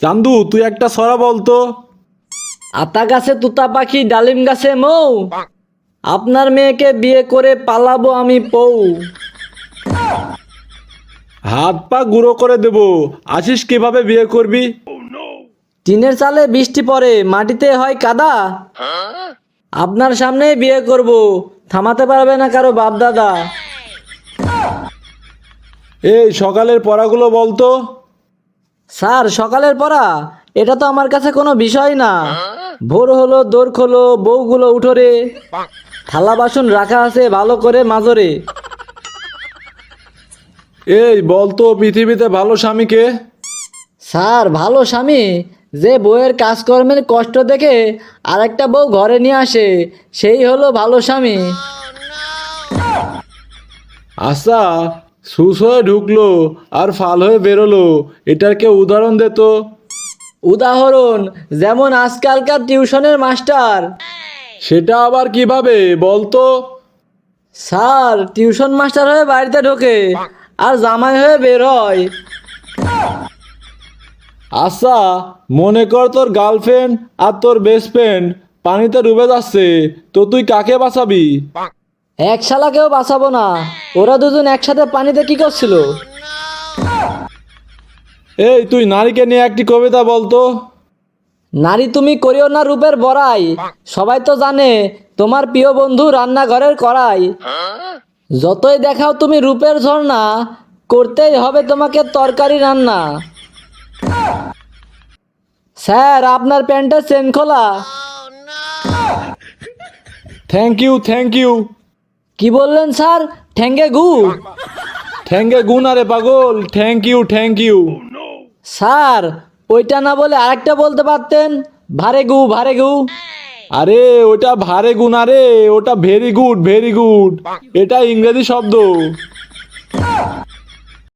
চান্দু তুই একটা সরা বলতো আতা গাছে তুতা পাখি ডালিম গাছে মৌ। আপনার মেয়েকে বিয়ে করে পালাবো আমি পৌ। হাত পা গুঁড়ো করে দেব। আসিস কীভাবে বিয়ে করবি? টিনের চালে বৃষ্টি পড়ে মাটিতে হয় কাদা। আপনার সামনে বিয়ে করব। থামাতে পারবে না কারও বাপ দাদা এই সকালের পড়াগুলো বলতো স্যার সকালের পড়া? এটা তো আমার কাছে কোনো বিষয় না। ভোর হলো দোর খোলো বউগুলো উঠোরে থালা বাসন রাখা আছে ভালো করে মাজরে এই বলতো পৃথিবীতে ভালো স্বামীকে স্যার ভালো স্বামী। যে বউয়ের কাজকর্মের কষ্ট দেখে আরেকটা বউ ঘরে নিয়ে আসে সেই হলো ভালো স্বামী। আচ্ছা সুস হয়ে ঢুকলো আর ফাল হয়ে বেরোলো। এটার কেউ উদাহরণ দে তো। উদাহরণ যেমন আজকালকার টিউশনের মাস্টার। সেটা আবার কীভাবে বলতো? স্যার টিউশন মাস্টার হয়ে বাড়িতে ঢোকে আর জামাই হয়ে বের হয়। আচ্ছা মনে কর তোর গার্লফ্রেন্ড আর তোর বেস্ট ফ্রেন্ড পানিতে ডুবে যাচ্ছে তো তুই কাকে বাঁচাবি? এক শালাকেও বাঁচাবো না। ওরা দুজন একসাথে পানিতে কি করছিল? এই তুই নারীকে নিয়ে একটি কবিতা বলতো নারী তুমি করিও না রূপের বড়াই। সবাই তো জানে তোমার প্রিয় বন্ধু রান্নাঘরের কড়াই। যতই দেখাও তুমি রূপের ঝর্ণা করতেই হবে তোমাকে তরকারি রান্না। স্যার আপনার প্যান্টের চেন খোলা। থ্যাংক ইউ থ্যাংক ইউ কি বললেন স্যার? ঠ্যাঙ্গে গু। থ্যাংকে গুণ আরে পাগল thank you thank you sir ওইটা না বলে আরেকটা বলতে পারতেন? ভারে গু ভারে গু। আরে ওটা ভারে গুণ আরে ওটা ভেরি গুড ভেরি গুড এটা ইংরেজি শব্দ।